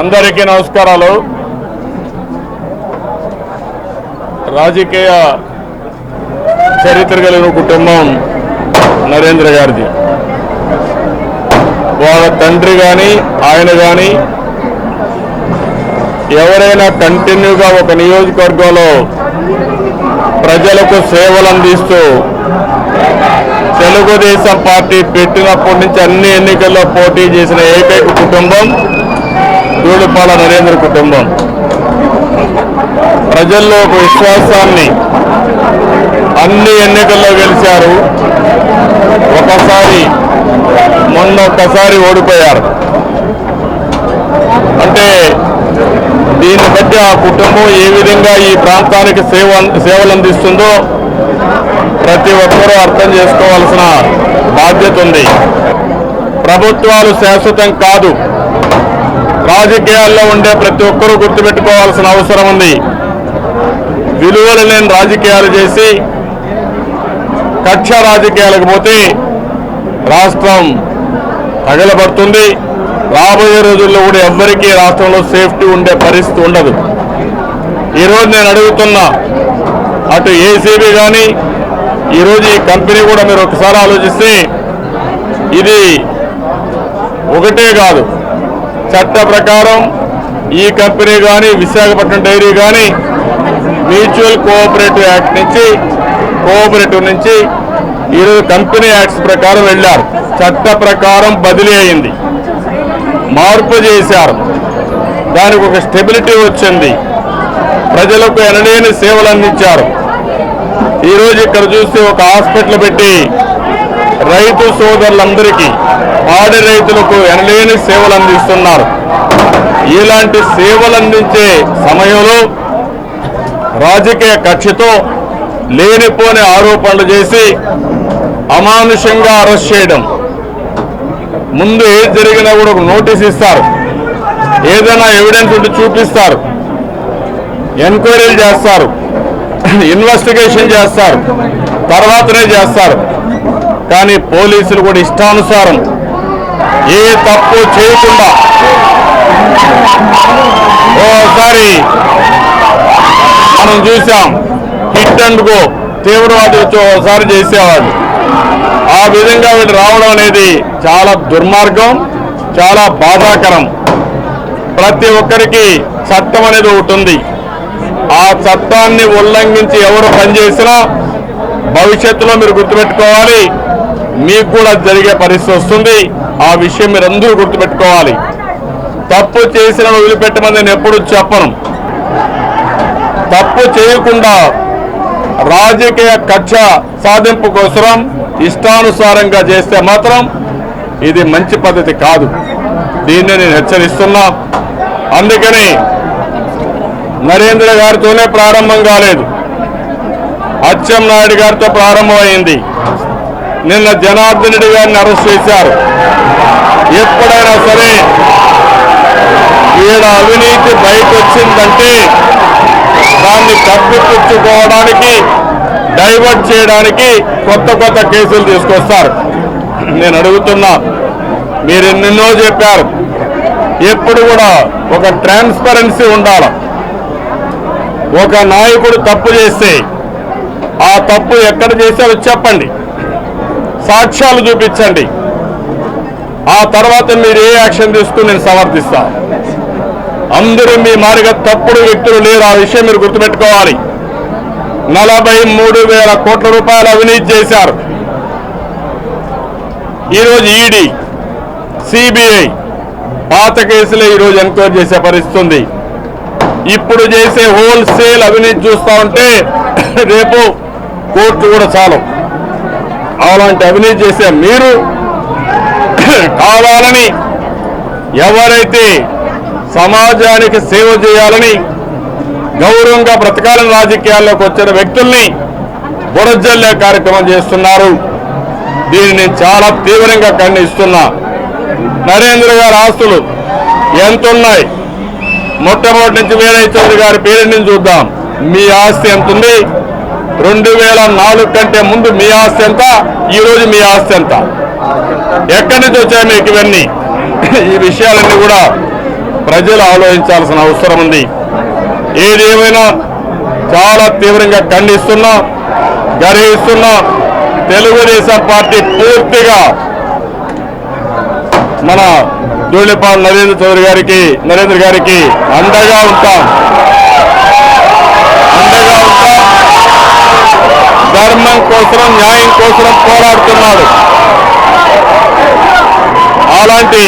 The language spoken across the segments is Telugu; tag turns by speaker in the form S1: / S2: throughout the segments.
S1: అందరికీ నమస్కారాలు. రాజకీయ చరిత్ర కలిగిన కుటుంబం నరేంద్ర గారిది. వాళ్ళ తండ్రి కానీ ఆయన కానీ ఎవరైనా కంటిన్యూగా ఒక నియోజకవర్గంలో ప్రజలకు సేవలు అందిస్తూ తెలుగుదేశం పార్టీ పెట్టినప్పటి నుంచి అన్ని ఎన్నికల్లో పోటీ చేసిన ఏకైక కుటుంబం ధూళిపాల నరేంద్ర కుటుంబం. ప్రజల్లో ఒక విశ్వాసాన్ని అన్ని ఎన్నికల్లో గెలిచారు. ఒకసారి మొన్న ఒక్కసారి ఓడిపోయారు. అంటే దీన్ని బట్టి ఆ కుటుంబం ఏ విధంగా ఈ ప్రాంతానికి సేవ సేవలు అందిస్తుందో ప్రతి ఒక్కరూ అర్థం చేసుకోవాల్సిన బాధ్యత ఉంది. ప్రభుత్వాలు శాశ్వతం కాదు. రాజకీయాల్లో ఉండే ప్రతి ఒక్కరూ గుర్తుపెట్టుకోవాల్సిన అవసరం ఉంది. విలువలు లేని రాజకీయాలు చేసి కక్ష రాజకీయాలకు పోతే రాష్ట్రం తగలబడుతుంది. రాబోయే రోజుల్లో కూడా ఎవ్వరికీ రాష్ట్రంలో సేఫ్టీ ఉండే పరిస్థితి ఉండదు. ఈరోజు నేను అడుగుతున్నా అటు ఏసీబీ కానీ ఈరోజు ఈ కంపెనీ కూడా మీరు ఒకసారి ఆలోచిస్తే ఇది ఒకటే కాదు. చట్ట ప్రకారం ఈ కంపెనీ కానీ విశాఖపట్నం డైరీ కానీ మ్యూచువల్ కోఆపరేటివ్ యాక్ట్ నుంచి కోఆపరేటివ్ నుంచి ఈరోజు కంపెనీ యాక్ట్స్ ప్రకారం వెళ్ళారు. చట్ట ప్రకారం బదిలీ అయింది. మార్పు చేశారు. దానికి ఒక స్టెబిలిటీ వచ్చింది. ప్రజలకు ఎనలేని సేవలు అందించారు. ఈరోజు ఇక్కడ చూస్తే ఒక హాస్పిటల్ పెట్టి రైతు సోదరులందరికీ పాడి రైతులకు ఎనలేని సేవలు అందిస్తున్నారు ఇలాంటి సేవలు అందించే సమయంలో రాజకీయ కక్షతో లేనిపోని ఆరోపణలు చేసి అమానుషంగా అరెస్ట్ చేయడం. ముందు ఏది జరిగినా కూడా ఒక నోటీస్ ఇస్తారు. ఏదైనా ఎవిడెన్స్ ఉంటే చూపిస్తారు. ఎంక్వైరీలు చేస్తారు. ఇన్వెస్టిగేషన్ చేస్తారు. తర్వాతనే చేస్తారు. కానీ పోలీసులు కూడా ఇష్టానుసారం ఏ తప్పు చేయకుండా ఓసారి మనం చూసాం హిట్ అండ్ గో తీవ్రవాది వచ్చి ఒకసారి చేసేవాడు ఆ విధంగా వీళ్ళు రావడం అనేది చాలా దుర్మార్గం చాలా బాధాకరం. ప్రతి ఒక్కరికి చట్టం అనేది ఒకటి ఉంది. ఆ చట్టాన్ని ఉల్లంఘించి ఎవరు పనిచేసినా భవిష్యత్తులో మీరు గుర్తుపెట్టుకోవాలి. మీకు కూడా జరిగే పరిస్థితి వస్తుంది. ఆ విషయం మీరందరూ గుర్తుపెట్టుకోవాలి. తప్పు చేసిన వదిలిపెట్టమని నేను ఎప్పుడు చెప్పను. తప్పు చేయకుండా రాజకీయ కక్ష సాధింపు కోసరం ఇష్టానుసారంగా చేస్తే మాత్రం ఇది మంచి పద్ధతి కాదు. దీన్ని నేను హెచ్చరిస్తున్నా. అందుకని నరేంద్ర గారితోనే ప్రారంభం కాలేదు. అచ్చెం నాయుడు గారితో ప్రారంభమైంది. నిన్న జనార్దన్ రెడ్డి గారిని అరెస్ట్ చేశారు. ఎప్పుడైనా సరే ఈడ అవినీతి బయట వచ్చిందంటే దాన్ని కప్పిపుచ్చుకోవడానికి డైవర్ట్ చేయడానికి కొత్త కొత్త కేసులు తీసుకొస్తారు. నేను అడుగుతున్నా మీరు ఎన్నెన్నో చెప్పారు. ఎప్పుడు కూడా ఒక ట్రాన్స్పరెన్సీ ఉండాలి. ఒక నాయకుడు తప్పు చేస్తే ఆ తప్పు ఎక్కడ చేశారో చెప్పండి. సాక్ష్యాలు చూపించండి. ఆ తర్వాత మీరు ఏ యాక్షన్ తీసుకుని నేను సమర్థిస్తా. అందరూ మీ మారిగా తప్పుడు వ్యక్తులు లేరు. ఆ విషయం మీరు గుర్తుపెట్టుకోవాలి. నలభై మూడు వేల కోట్ల రూపాయలు అవినీతి చేశారు. ఈరోజు ఈడీ సిబిఐ పాత కేసులే ఈరోజు ఎంక్వైరీ చేసే పరిస్థితుంది ఇప్పుడు చేసే హోల్సేల్ అవినీతి చూస్తా ఉంటే రేపు కోర్టు కూడా చాలు అలాంటి అవినీతి చేసే మీరు కావాలని ఎవరైతే సమాజానికి సేవ చేయాలని గౌరవంగా బ్రతకాలని రాజకీయాల్లోకి వచ్చిన వ్యక్తుల్ని బుడజల్లే కార్యక్రమం చేస్తున్నారు. దీనిని చాలా తీవ్రంగా ఖండిస్తున్నా. నరేంద్ర గారి ఆస్తులు ఎంతున్నాయి? మొట్టమొదటి నుంచి వేరే చౌదరి గారి పేరు నుంచి చూద్దాం. మీ ఆస్తి ఎంత ఉంది రెండు వేల నాలుగు కంటే ముందు మీ ఆస్తి ఎంత? ఈ రోజు మీ ఆస్తి ఎంత? ఎక్కడి నుంచి వచ్చాయి మీకు ఇవన్నీ? ఈ విషయాలన్నీ కూడా ప్రజలు ఆలోచించాల్సిన అవసరం ఉంది. ఏదేమైనా చాలా తీవ్రంగా ఖండిస్తున్నా గర్హిస్తున్నా తెలుగుదేశం పార్టీ పూర్తిగా మన ధూళిపాల్ నరేంద్ర చౌదరి గారికి నరేంద్ర గారికి అండగా ఉంటాం. ధర్మం కోసం న్యాయం కోసం పోరాడుతున్నాడు. అలాంటి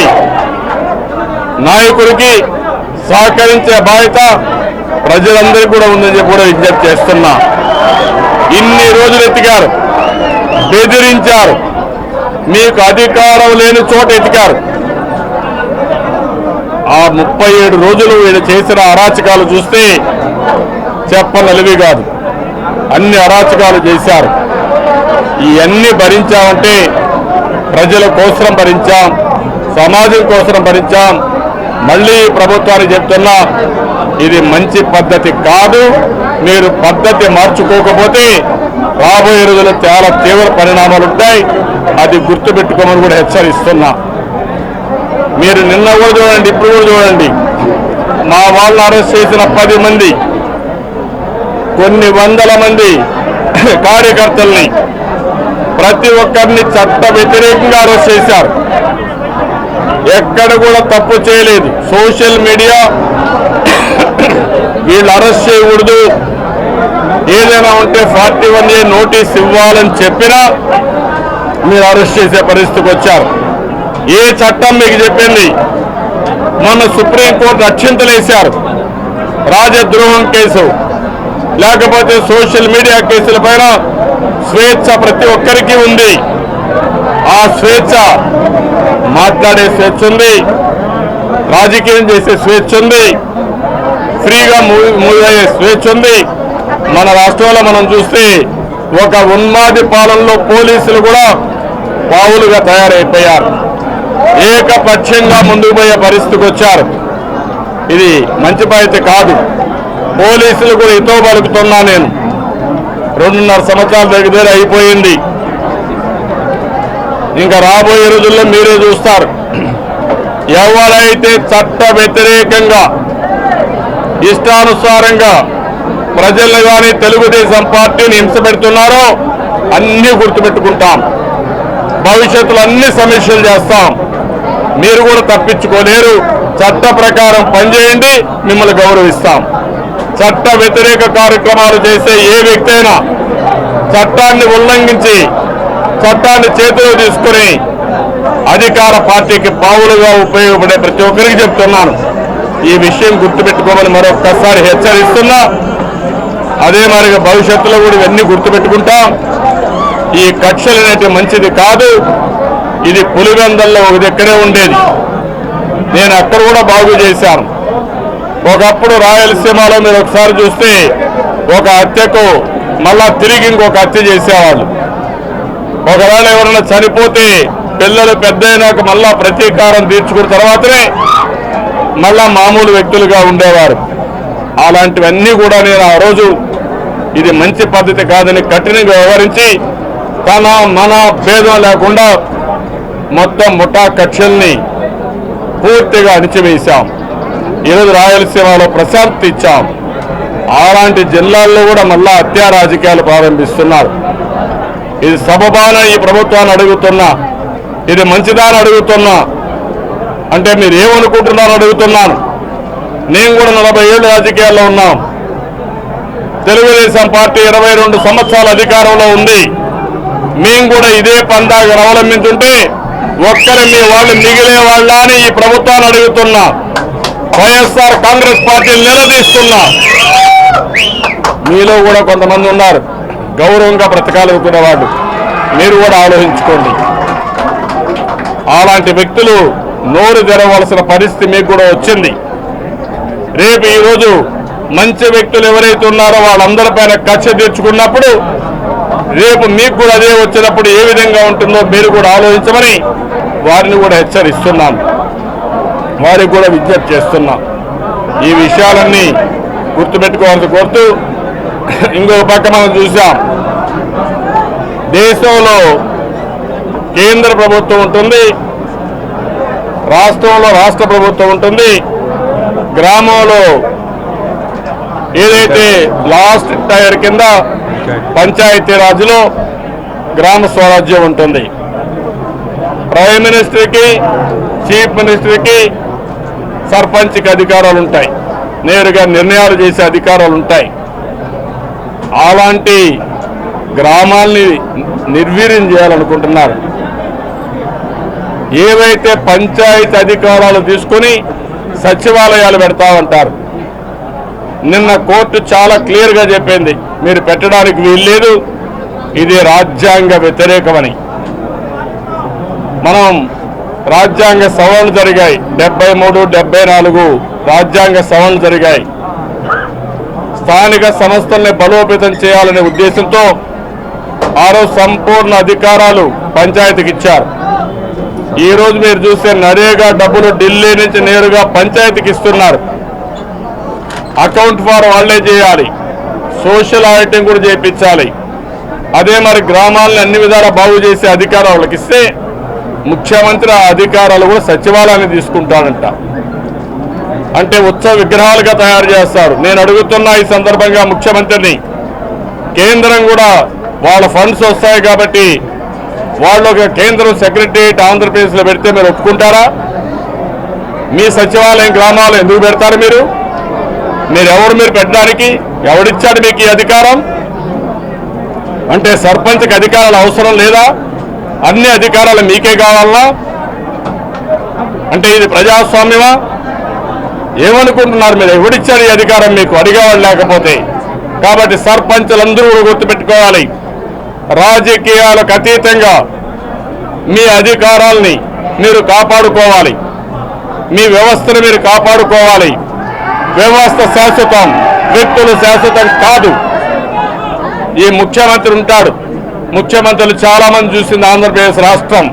S1: నాయకుడికి సహకరించే బాధ్యత ప్రజలందరికీ కూడా ఉందని చెప్పి కూడా విజ్ఞప్తి చేస్తున్నా. ఇన్ని రోజులు ఎత్తికారు బెదిరించారు మీకు అధికారం లేని చోట ఎతికారు. ఆ ముప్పై ఏడు రోజులు వీళ్ళు చేసిన అరాచకాలు చూస్తే చెప్పనలివి కాదు. అన్ని అరాచకాలు చేశారు. ఇవన్నీ భరించామంటే ప్రజల కోసం భరించాం సమాజం కోసం భరించాం. మళ్ళీ ప్రభుత్వానికి చెప్తున్నా ఇది మంచి పద్ధతి కాదు. మీరు పద్ధతి మార్చుకోకపోతే రాబోయే రోజుల్లో చాలా తీవ్ర పరిణామాలు ఉంటాయి. అది గుర్తుపెట్టుకోమని కూడా హెచ్చరిస్తున్నా. మీరు నిన్న కూడా చూడండి ఇప్పుడు కూడా చూడండి. మా వాళ్ళని అరెస్ట్ చేసిన పది మంది కొన్ని వందల మంది కార్యకర్తల్ని ప్రతి ఒక్కరిని చట్ట వ్యతిరేకంగా అరెస్ట్ చేశారు. ఎక్కడ కూడా తప్పు చేయలేదు. సోషల్ మీడియా వీళ్ళు అరెస్ట్ చేయకూడదు. ఏదైనా ఉంటే ఫార్టీ వన్ ఏ నోటీస్ ఇవ్వాలని చెప్పినా మీరు అరెస్ట్ చేసే పరిస్థితికి వచ్చారు. ఏ చట్టం మీకు చెప్పింది? మొన్న సుప్రీంకోర్టు అక్షింతలేశారు రాజద్రోహం కేసు. లేకపోతే సోషల్ మీడియా కేసుల పైన స్వేచ్ఛ ప్రతి ఒక్కరికి ఉంది. ఆ స్వేచ్ఛ మాట్లాడే స్వేచ్ఛ ఉంది. రాజకీయం చేసే స్వేచ్ఛ ఉంది. ఫ్రీగా మూవ్ అయ్యే స్వేచ్ఛ ఉంది. మన రాష్ట్రంలో మనం చూస్తే ఒక ఉన్మాది పాలనలో పోలీసులు కూడా పావులుగా తయారైపోయారు. ఏకపక్షంగా ముందుకు పోయే పరిస్థితికి వచ్చారు. ఇది మంచి బాధ్యత కాదు. పోలీసులు కూడా ఇతో పలుకుతున్నా నేను. రెండున్నర సంవత్సరాలు దగ్గర అయిపోయింది. ఇంకా రాబోయే రోజుల్లో మీరే చూస్తారు. ఎవరైతే చట్ట వ్యతిరేకంగా ఇష్టానుసారంగా ప్రజలు కానీ తెలుగుదేశం పార్టీని హింస పెడుతున్నారో అన్నీ గుర్తుపెట్టుకుంటాం. భవిష్యత్తులో అన్ని సమీక్షలు చేస్తాం. మీరు కూడా తప్పించుకోలేరు. చట్ట ప్రకారం పనిచేయండి. మిమ్మల్ని గౌరవిస్తాం. చట్ట వ్యతిరేక కార్యక్రమాలు చేసే ఏ వ్యక్తి అయినా చట్టాన్ని ఉల్లంఘించి చట్టాన్ని చేతిలో తీసుకుని అధికార పార్టీకి పావులుగా ఉపయోగపడే ప్రతి ఒక్కరికి చెప్తున్నాను. ఈ విషయం గుర్తుపెట్టుకోమని మరొక్కసారి హెచ్చరిస్తున్నా. అదే మరిగా భవిష్యత్తులో కూడా ఇవన్నీ గుర్తుపెట్టుకుంటాం. ఈ కక్షలు అనేటివి మంచిది కాదు. ఇది పులివెందల్లో ఒక దగ్గరే ఉండేది. నేను అక్కడ కూడా బాగు చేశాను. ఒకప్పుడు రాయలసీమలో మీరు ఒకసారి చూస్తే ఒక హత్యకు మళ్ళా తిరిగి ఇంకొక హత్య చేసేవాళ్ళు. ఒకవేళ ఎవరైనా చనిపోతే పిల్లలు పెద్ద అయినాక మళ్ళా ప్రతీకారం తీర్చుకున్న తర్వాతనే మళ్ళా మామూలు వ్యక్తులుగా ఉండేవారు. అలాంటివన్నీ కూడా నేను ఆ రోజు ఇది మంచి పద్ధతి కాదని కఠినంగా వ్యవహరించి తన మన భేదం లేకుండా మొత్తం ముఠా కక్షల్ని పూర్తిగా అణిచివేశాం. ఈరోజు రాయలసీమలో ప్రశాంతి ఇచ్చాం. అలాంటి జిల్లాల్లో కూడా మళ్ళా హత్యా రాజకీయాలు ప్రారంభిస్తున్నారు. ఇది సబబాన ఈ ప్రభుత్వాన్ని అడుగుతున్నా. ఇది మంచిదాని అడుగుతున్నా. అంటే మీరు ఏమనుకుంటున్నారో అడుగుతున్నాను. నేను కూడా నలభై ఏళ్ళు రాజకీయాల్లో ఉన్నాం. తెలుగుదేశం పార్టీ ఇరవై రెండు సంవత్సరాల అధికారంలో ఉంది. మేము కూడా ఇదే పందాగా అవలంబించుంటే ఒక్కరి మీ వాళ్ళు మిగిలే వాళ్ళని ఈ ప్రభుత్వాన్ని అడుగుతున్నాం. వైఎస్ఆర్ కాంగ్రెస్ పార్టీ నిలదీస్తున్నా. మీలో కూడా కొంతమంది ఉన్నారు. గౌరవంగా బ్రతకాలనుకునే వాళ్ళు మీరు కూడా ఆలోచించుకోండి. అలాంటి వ్యక్తులు నోరు తెరవలసిన పరిస్థితి మీకు కూడా వచ్చింది. రేపు ఈరోజు మంచి వ్యక్తులు ఎవరైతే ఉన్నారో వాళ్ళందరిపైన కక్ష తీర్చుకున్నప్పుడు రేపు మీకు కూడా అదే వచ్చినప్పుడు ఏ విధంగా ఉంటుందో మీరు కూడా ఆలోచించమని వారిని కూడా హెచ్చరిస్తున్నాను. వారికి కూడా విజ్ఞప్తి చేస్తున్నాం. ఈ విషయాలన్నీ గుర్తుపెట్టుకోవాల్సి కోరుతూ ఇంకో పక్క మనం చూసాం. దేశంలో కేంద్ర ప్రభుత్వం ఉంటుంది రాష్ట్రంలో రాష్ట్ర ప్రభుత్వం ఉంటుంది గ్రామంలో ఏదైతే లాస్ట్ టైర్ కింద పంచాయతీ రాజులో గ్రామ స్వరాజ్యం ఉంటుంది. ప్రైమ్ మినిస్టర్కి చీఫ్ మినిస్టర్కి సర్పంచ్కి అధికారాలు ఉంటాయి నేరుగా నిర్ణయాలు చేసే అధికారాలు ఉంటాయి అలాంటి గ్రామాల్ని నిర్వీర్యం చేయాలనుకుంటున్నారు. ఏవైతే పంచాయతీ అధికారాలు తీసుకొని సచివాలయాలు పెడతామంటారు నిన్న కోర్టు చాలా క్లియర్గా చెప్పింది. మీరు పెట్టడానికి వీల్లేదు. ఇది రాజ్యాంగ వ్యతిరేకమని. మనం రాజ్యాంగ సవరణలు జరిగాయి. డెబ్బై మూడు డెబ్బై నాలుగు రాజ్యాంగ సవరణలు జరిగాయి. స్థానిక సంస్థల్ని బలోపేతం చేయాలనే ఉద్దేశంతో ఆరో సంపూర్ణ అధికారాలు పంచాయతీకి ఇచ్చారు. ఈ రోజు మీరు చూస్తే నరేగా డబ్బులు ఢిల్లీ నుంచి నేరుగా పంచాయతీకి ఇస్తున్నారు. అకౌంట్ ఫార్ వాళ్ళే చేయాలి. సోషల్ ఆడిటింగ్ కూడా చేయించాలి. అదే మరి గ్రామాలను అన్ని విధాలా బాగు చేసే అధికారం వాళ్ళకి ఇస్తే ముఖ్యమంత్రి అధికారాలు కూడా సచివాలయాన్ని తీసుకుంటాడంట. అంటే ఉత్సవ విగ్రహాలుగా తయారు చేస్తారు. నేను అడుగుతున్నా ఈ సందర్భంగా ముఖ్యమంత్రిని కేంద్రం కూడా వాళ్ళ ఫండ్స్ వస్తాయి కాబట్టి వాళ్ళు ఒక కేంద్రం సెక్రటరియట్ ఆంధ్రప్రదేశ్లో పెడితే మీరు ఒప్పుకుంటారా? మీ సచివాలయం గ్రామాలు ఎందుకు పెడతారు మీరు? మీరు ఎవరు మీరు పెట్టడానికి? ఎవడిచ్చాడు మీకు ఈ అధికారం? అంటే సర్పంచ్కి అధికారాలు అవసరం లేదా? అన్ని అధికారాలు మీకే కావాలా? అంటే ఇది ప్రజాస్వామ్యమా? ఏమనుకుంటున్నారు మీరు? ఎవడిచ్చారు ఈ అధికారం మీకు? అడిగేవాళ్ళు లేకపోతే. కాబట్టి సర్పంచులందరూ కూడా గుర్తుపెట్టుకోవాలి. రాజకీయాలకు అతీతంగా మీ అధికారాల్ని మీరు కాపాడుకోవాలి. మీ వ్యవస్థను మీరు కాపాడుకోవాలి. వ్యవస్థ శాశ్వతం వ్యక్తులు శాశ్వతం కాదు. ఈ ముఖ్యమంత్రి ఉంటాడు. ముఖ్యమంత్రులు చాలా మంది చూసింది ఆంధ్రప్రదేశ్ రాష్ట్రం.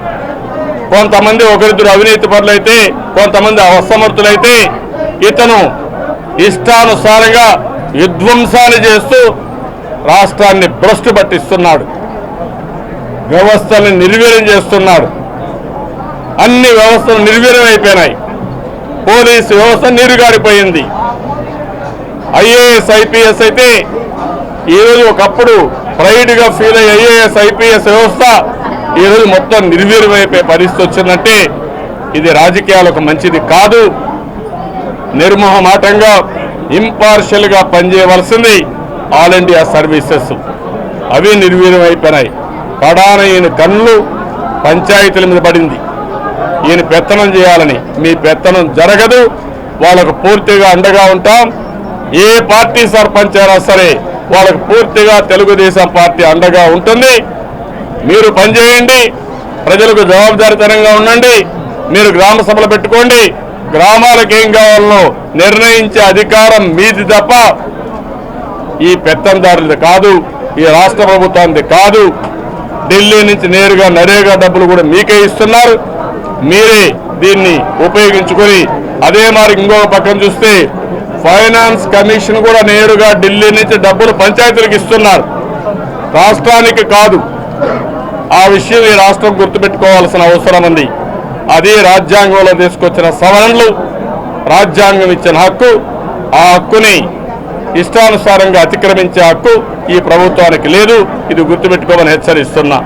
S1: కొంతమంది ఒకరిద్దరు అవినీతి పరులైతే కొంతమంది అసమర్థులైతే ఇతను ఇష్టానుసారంగా విధ్వంసాలు చేస్తూ రాష్ట్రాన్ని భ్రష్టు పట్టిస్తున్నాడు. వ్యవస్థల్ని నిర్వీర్యం చేస్తున్నాడు. అన్ని వ్యవస్థలు నిర్వీర్యం అయిపోయినాయి. పోలీసు వ్యవస్థ నీరుగారిపోయింది. ఐఏఎస్ ఐపీఎస్ అయితే ఈరోజు ఒకప్పుడు ప్రైడ్గా ఫీల్ అయ్యే ఐఏఎస్ ఐపీఎస్ వ్యవస్థ ఈరోజు మొత్తం నిర్వీర్యమైపోయే పరిస్థితి వచ్చిందంటే ఇది రాజకీయాలకు మంచిది కాదు. నిర్మోహమాటంగా ఇంపార్షియల్గా పనిచేయవలసింది ఆల్ ఇండియా సర్వీసెస్ అవి నిర్వీర్యం అయిపోయినాయి కడాన ఈయన కళ్ళు పంచాయతీల మీద పడింది. ఈయన పెత్తనం చేయాలని. మీ పెత్తనం జరగదు. వాళ్ళకు పూర్తిగా అండగా ఉంటాం. ఏ పార్టీ సర్పంచ్ అయినా సరే వాళ్ళకు పూర్తిగా తెలుగుదేశం పార్టీ అండగా ఉంటుంది. మీరు పనిచేయండి. ప్రజలకు జవాబుదారితనంగా ఉండండి. మీరు గ్రామ సభలు పెట్టుకోండి. గ్రామాలకు ఏం కావాలనో నిర్ణయించే అధికారం మీది తప్ప ఈ పెత్తందారులది కాదు. ఈ రాష్ట్ర ప్రభుత్వానికి కాదు. ఢిల్లీ నుంచి నేరుగా నరేగా డబ్బులు కూడా మీకే ఇస్తున్నారు. మీరే దీన్ని ఉపయోగించుకొని అదే మరి ఇంకొక పక్కన చూస్తే ఫైనాన్స్ కమిషన్ కూడా నేరుగా ఢిల్లీ నుంచి డబ్బులు పంచాయతీలకు ఇస్తున్నారు. రాష్ట్రానికి కాదు. ఆ విషయం ఈ రాష్ట్రం గుర్తుపెట్టుకోవాల్సిన అవసరం ఉంది. అది రాజ్యాంగంలో తీసుకొచ్చిన సవరణలు రాజ్యాంగం ఇచ్చిన హక్కు ఆ హక్కుని ఇష్టానుసారంగా అతిక్రమించే హక్కు ఈ ప్రభుత్వానికి లేదు. ఇది గుర్తుపెట్టుకోమని హెచ్చరిస్తున్నా.